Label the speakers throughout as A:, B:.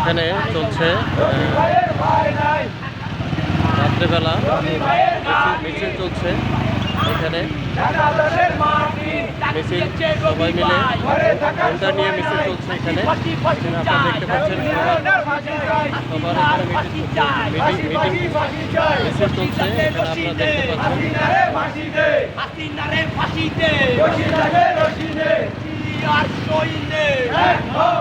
A: এখানে চলছে রাত্রেবেলা। মিছিল- মিছিল চলছে এখানে। মিছিল সবাই মিলে ঘণ্টা নিয়ে মিছিল চলছে এখানে। আপনারা দেখতে পাচ্ছেন সবার এখানে মিটিং মিছিল চলছে এখানে আপনারা দেখতে পাচ্ছেন।
B: আর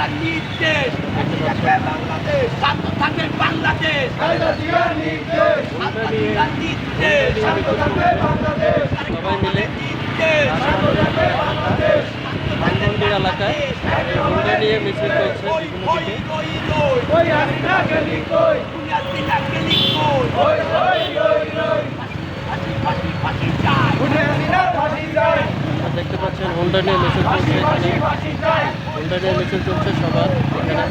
B: জিয়ার নির্দেশ বাংলাদেশ শান্ত থাকবে বাংলাদেশ। খালদা জিয়ার নির্দেশ
A: সবাই মিলে ধানমন্ডি এলাকায় ঘণ্টা নিয়ে মিছিল
B: ওই
A: বিভিন্ন দিকে। দেখতে নিয়ে মিছিল চলছে এখানে। হোন্ডা নিয়ে মিছিল চলছে সবার এখানে।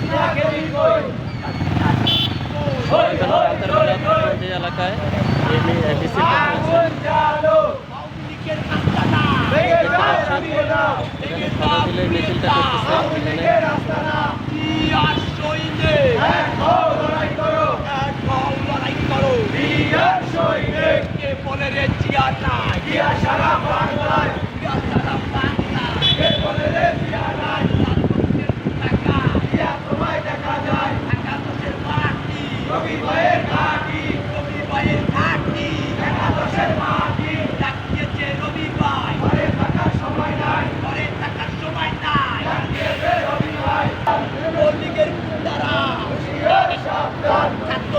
A: এলাকায়
B: ছাত্রলীগের গুন্ডারা ছাত্র